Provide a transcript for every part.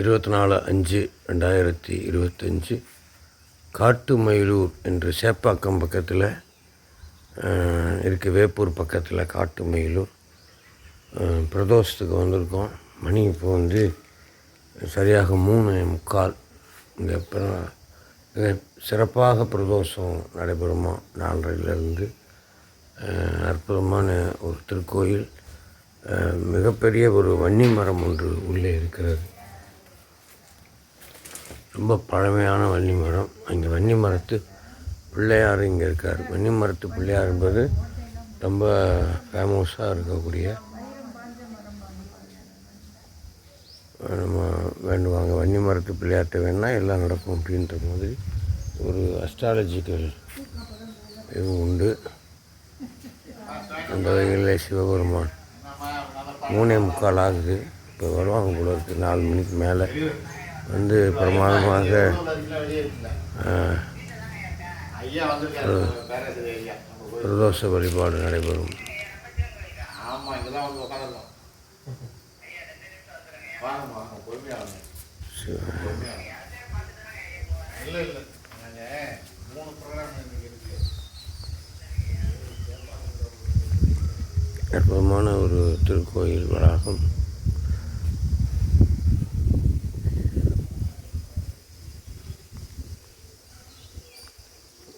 இருபத்தி நாலு அஞ்சு ரெண்டாயிரத்தி இருபத்தஞ்சி காட்டுமயிலூர் என்று சேப்பாக்கம் பக்கத்தில் இருக்குது வேப்பூர் பக்கத்தில் காட்டுமயிலூர். பிரதோஷத்துக்கு வந்திருக்கோம். மணி இப்போ வந்து சரியாக மூணு முக்கால். இந்த சிறப்பாக பிரதோஷம் நடைபெறுமா? நாலரையிலேருந்து அற்புதமான ஒரு திருக்கோயில். மிகப்பெரிய ஒரு வன்னி மரம் ஒன்று உள்ளே இருக்கிறது. ரொம்ப பழமையான வன்னி மரம். அங்கே வன்னி மரத்து பிள்ளையார் இங்கே இருக்கார். வன்னி மரத்து பிள்ளையார் என்பது ரொம்ப ஃபேமஸாக இருக்கக்கூடிய நம்ம வேண்டுவாங்க வன்னி மரத்து பிள்ளையார்ட்ட வேணால் எல்லாம் நடக்கும் அப்படின்ற மாதிரி ஒரு அஸ்ட்ராலஜிக்கல் இது உண்டு. அந்த வகையில் சிவபெருமான் மூணே முக்கால் ஆகுது. இப்போ வருவாங்க போல இருக்குது நாலு மணிக்கு மேலே. வந்து பிரமாதமாக. பிரதோஷ வழிபாடு நடைபெறும். ஆமா இங்கதான் வந்து உட்காந்துருக்கோம் வாங்க வாங்க பொறுமையா வாங்க சிவ- பொறுமையா வாங்க இல்ல இல்ல நாங்க மூணு ப்ரோக்ராம் இன்னைக்கு இருக்கு அற்புதமான ஒரு திருக்கோயில் வளாகம்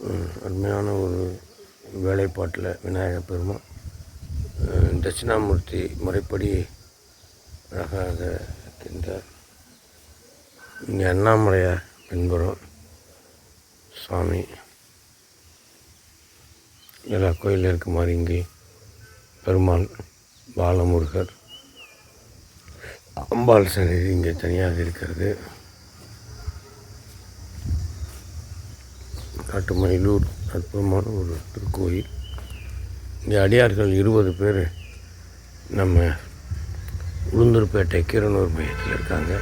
ம், அருமையான ஒரு வேலைப்பாட்டில் விநாயகர் பெருமான் தட்சிணாமூர்த்தி முறைப்படி அழகாக இருக்கின்றார். இங்கே அண்ணாமலையார் பின்புறம் சுவாமி எல்லா கோயிலில் இருக்க மாதிரி இங்கே பெருமாள் பாலமுருகர் அம்பாள் சன்னிதி இங்கே தனியாக இருக்கிறது. காட்டுமயிலூர் அற்புதமான ஒரு திருக்கோயில். இந்த அடியார்கள் இருபது பேர். நம்ம உளுந்தூர்பேட்டை கீரனூர் மையத்தில் இருக்காங்க.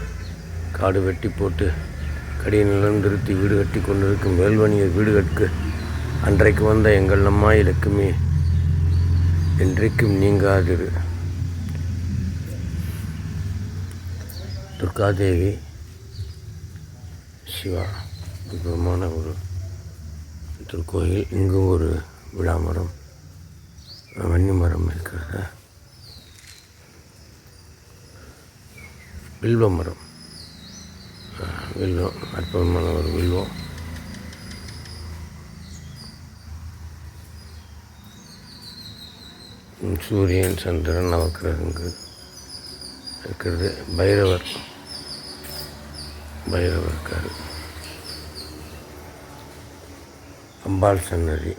காடு வெட்டி போட்டு கடிய நிலம் திருத்தி வீடு கட்டி கொண்டிருக்கும் வேல்வணியர் வீடு கட்டு அன்றைக்கு வந்த எங்கள் அம்மா இலக்குமே என்றைக்கும் நீங்காதிரு. துர்காதேவி சிவா அற்புதமான ஒரு திருக்கோயில் இங்கும் ஒரு விழாமரம் வன்னி மரம் இருக்கிறது. வில்வ மரம். வில்வம் அற்புதமான ஒரு வில்வம். சூரியன் சந்திரன் நவக்கிரகங்கள் இருக்கிறது. பைரவர் பைரவர் இருக்கார். அம்பாள் சன்னதி.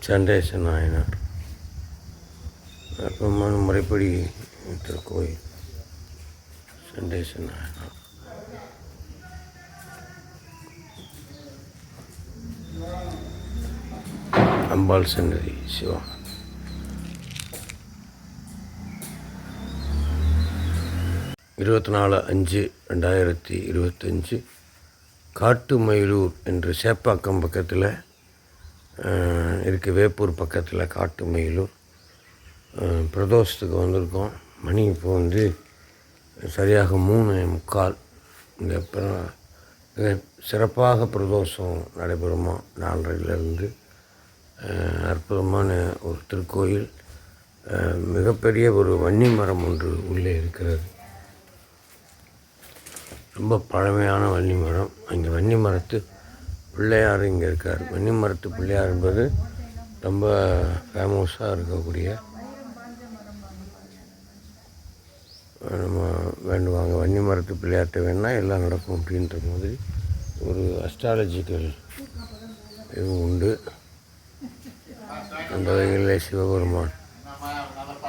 சண்டேச நாயனார். அற்புதமான முறைப்படி திருக்கோயில் சண்டேச நாயனார். அம்பாள் சன்னதி சிவா. இருபத்தி நாலு அஞ்சு ரெண்டாயிரத்தி இருபத்தஞ்சி காட்டுமயிலூர் என்று சேப்பாக்கம் பக்கத்தில் இருக்குது வேப்பூர் பக்கத்தில் காட்டுமயிலூர். பிரதோஷத்துக்கு வந்திருக்கோம். மணி இப்போ வந்து சரியாக மூணு முக்கால். இந்த சிறப்பாக பிரதோஷம் நடைபெறுமா? நாலரையிலேருந்து அற்புதமான ஒரு திருக்கோயில். மிகப்பெரிய ஒரு வன்னி மரம் ஒன்று உள்ளே இருக்கிறது. ரொம்ப பழமையான வன்னி மரம். அங்கே வன்னி மரத்து பிள்ளையார் இங்கே இருக்கார். வன்னி மரத்து பிள்ளையார் என்பது ரொம்ப ஃபேமஸாக இருக்கக்கூடிய நம்ம வேண்டுவாங்க வன்னி மரத்து பிள்ளையார்ட்ட வேணால் எல்லாம் நடக்கும் அப்படின்ற மாதிரி ஒரு அஸ்ட்ராலஜிக்கல் இது உண்டு. அந்த வகையில் சிவபெருமான்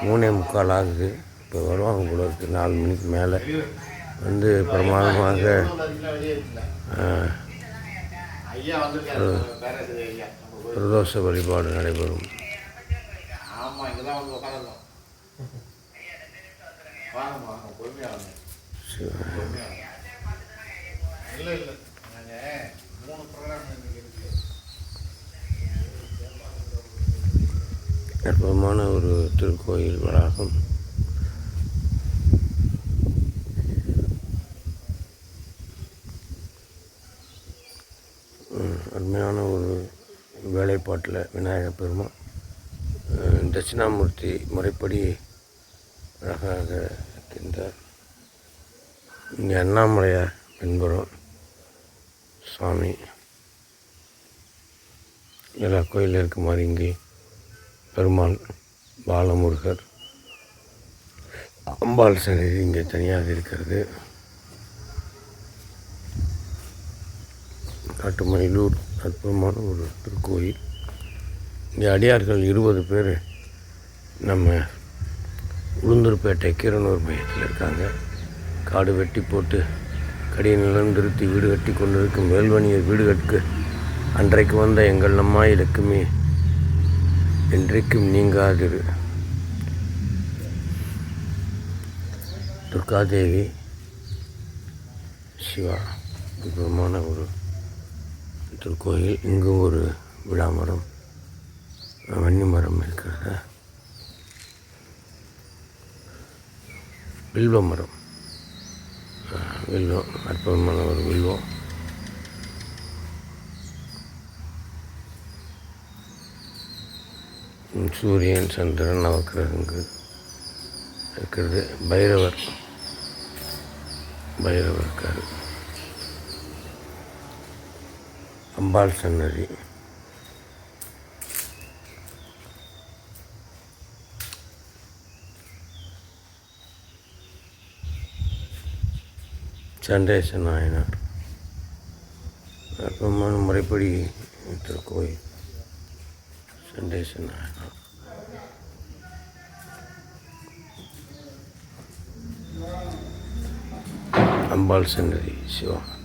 மூணே முக்கால் ஆகுது. இப்போ வருவாங்க கூட இருக்குது நாலு மணிக்கு மேலே. வந்து பிரமாதமாக பிரதோஷ வழிபாடு நடைபெறும். அற்புதமான ஒரு திருக்கோயில் வளாகம். அருமையான ஒரு வேலைப்பாட்டில் விநாயகர் பெருமான் தட்சிணாமூர்த்தி முறைப்படி அழகாக இருக்கின்றார். இங்கே அண்ணாமலையார் பின்புறம் சுவாமி. எல்லா கோயிலில் இருக்க மாதிரி இங்கே பெருமாள் பாலமுருகர் அம்பாள் சன்னதி இங்கே தனியாக இருக்கிறது. காட்டுமயிலூர் அற்புதமான ஒரு திருக்கோயில். இந்த அடியார்கள் இருபது பேர். நம்ம உளுந்தூர்பேட்டை கீரனூர் மையத்தில் இருக்காங்க. காடு வெட்டி போட்டு கடிய நிலம் திருத்தி வீடு கட்டி கொண்டிருக்கும் வேல்வணியர் வீடு கட்டு அன்றைக்கு வந்த எங்கள் அம்மா இலக்குமே என்றைக்கும் நீங்காதிரு. துர்காதேவி சிவா அற்புதமான ஒரு திருக்கோயில் இங்கும் ஒரு விழாமரம் வன்னி மரம் இருக்கிறது. வில்வ மரம். வில்வம் அற்புதமான ஒரு வில்வம். சூரியன் சந்திரன் நவக்கிரகங்கள் இருக்கிறது. பைரவர் பைரவர் இருக்கார். அம்பாள் சன்னதி. சண்டேச நாயனார். அற்புதமான முறைப்படி திருக்கோயில் சண்டேச நாயனார். அம்பாள் சன்னதி சிவா.